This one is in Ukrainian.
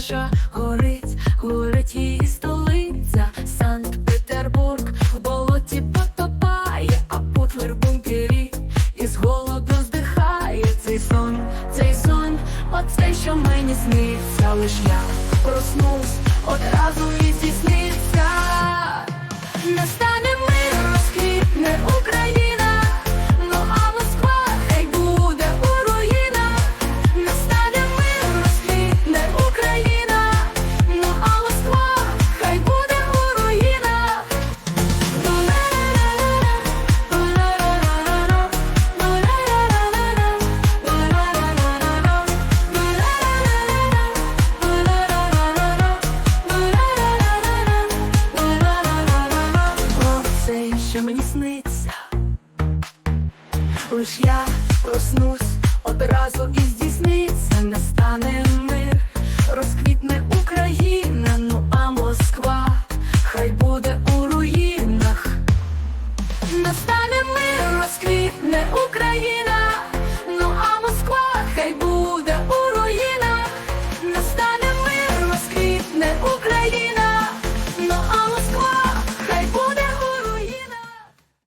наша горить, горить її столиця, Санкт-Петербург в болоті потопає, а Путлер в бункері із голоду здихає. Цей сон, цей сон, оцей, що мені сниться, лиш я проснусь, одразу і Оце, мені сниться, лиш я проснусь одразу і здійсниться, настане мир, розквітне Україна, ну а Москва хай буде у руїнах. Настане мир, розквітне Україна.